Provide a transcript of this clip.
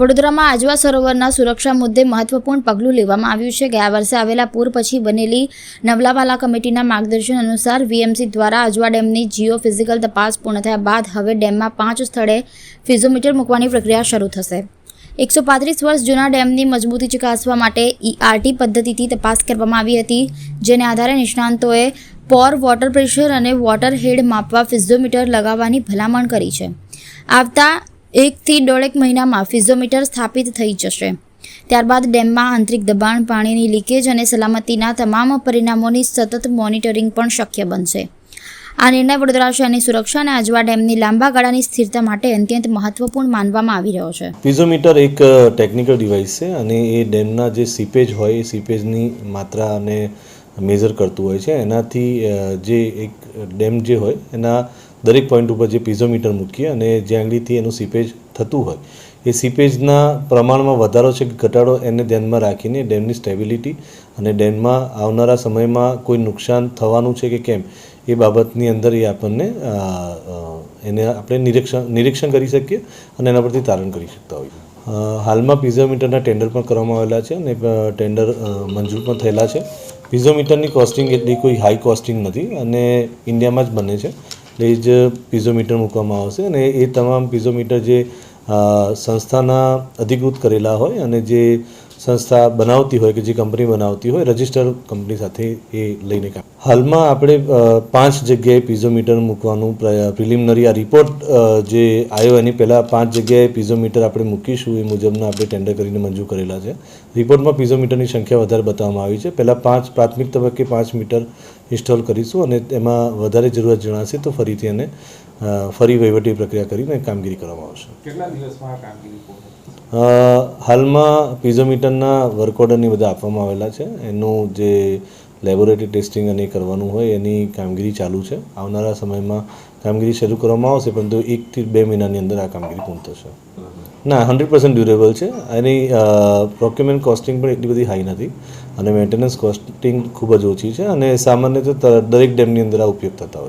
વડોદરામાં આજવા સરોવરના સુરક્ષા મુદ્દે મહત્વપૂર્ણ પગલું લેવામાં આવ્યું છે. ગયા વર્ષે આવેલા પૂર પછી બનેલી નવલાવાલા કમિટીના માર્ગદર્શન અનુસાર વીએમસી દ્વારા આજવા ડેમની જીઓ ફિઝિકલ તપાસ પૂર્ણ થયા બાદ હવે ડેમમાં પાંચ સ્થળે ફિઝોમીટર મૂકવાની પ્રક્રિયા શરૂ થશે. એકસો પાંત્રીસ વર્ષ જૂના ડેમની મજબૂતી ચકાસવા માટે ઈઆરટી પદ્ધતિથી તપાસ કરવામાં આવી હતી, જેને આધારે નિષ્ણાંતોએ પોર વોટર પ્રેશર અને વોટર હેડ માપવા ફિઝોમીટર લગાવવાની ભલામણ કરી છે. આવતા એકથી દોઢેક મહિનામાં ફિઝોમીટર સ્થાપિત થઈ જશે. ત્યારબાદ ડેમમાં આંતરિક દબાણ, પાણીની લીકેજ અને સલામતીના તમામ પરિણામોની સતત મોનિટરિંગ પણ શક્ય બનશે. આ નિર્ણય વડોદરા શહેરની સુરક્ષા અને આજવા ડેમની લાંબા ગાળાની સ્થિરતા માટે અત્યંત મહત્વપૂર્ણ માનવામાં આવી રહ્યો છે. પીઝોમીટર એક ટેકનિકલ ડિવાઇસ છે અને એ ડેમના જે સીપેજ હોય એ સીપેજની માત્રા અને મેઝર કરતું હોય છે. એનાથી જે એક ડેમ જે હોય, એના દરેક પોઈન્ટ ઉપર જે પીઝોમીટર મૂકીએ અને જ્યાં આંગળીથી એનું સીપેજ થતું હોય, એ સીપેજના પ્રમાણમાં વધારો છે કે ઘટાડો એને ધ્યાનમાં રાખીને ડેમની સ્ટેબિલિટી અને ડેમમાં આવનારા સમયમાં કોઈ નુકસાન થવાનું છે કે કેમ, એ બાબતની અંદર એ આપણને એને આપણે નિરીક્ષણ નિરીક્ષણ કરી શકીએ અને એના પરથી તારણ કરી શકતા હોઈએ. હાલમાં પીઝોમીટરના ટેન્ડર પણ કરવામાં આવેલા છે અને ટેન્ડર મંજૂર પણ થયેલા છે. પીઝોમીટરની કોસ્ટિંગ એટલી કોઈ હાઈ કોસ્ટિંગ નથી અને ઇન્ડિયામાં જ બને છે. એટલે જ પીઝોમીટર મૂકવામાં આવશે અને એ તમામ પીઝોમીટર જે સંસ્થાના અધિકૃત કરેલા હોય અને જે સંસ્થા બનાવતી હોય કે જે કંપની બનાવતી હોય રજિસ્ટર કંપની સાથે એ લઈને કામ. હાલમાં આપણે પાંચ જગ્યાએ પીઝોમીટર મૂકવાનું પ્રિલિમિનરી આ રિપોર્ટ જે આવ્યો એની પહેલાં પાંચ જગ્યાએ પીઝોમીટર આપણે મૂકીશું એ મુજબના આપણે ટેન્ડર કરીને મંજૂર કરેલા છે. રિપોર્ટમાં પીઝોમીટરની સંખ્યા વધારે બતાવવામાં આવી છે. પહેલાં પાંચ પ્રાથમિક તબક્કે પાંચ મીટર ઇન્સ્ટોલ કરીશું અને એમાં વધારે જરૂરિયાત જણાશે તો ફરીથી એને ફરી વહીવટી પ્રક્રિયા કરીને કામગીરી કરવામાં આવશે. કેટલા દિવસમાં કામગીરી હાલમાં પીઝોમીટરના વર્ક ઓર્ડરની બધા આપવામાં આવેલા છે. એનું જે લેબોરેટરી ટેસ્ટિંગ અને કરવાનું હોય એની કામગીરી ચાલુ છે. આવનારા સમયમાં કામગીરી શરૂ કરવામાં આવશે, પરંતુ એકથી બે મહિનાની અંદર આ કામગીરી પૂર્ણ થશે. ના, હંડ્રેડ પર્સન્ટ ડ્યુરેબલ છે. એની પ્રોક્યુમેન્ટ કોસ્ટિંગ પણ એટલી બધી હાઈ નથી અને મેન્ટેનન્સ કોસ્ટિંગ ખૂબ જ ઓછી છે અને સામાન્ય તો, દરેક ડેમની અંદર આ ઉપયોગ થતા હોય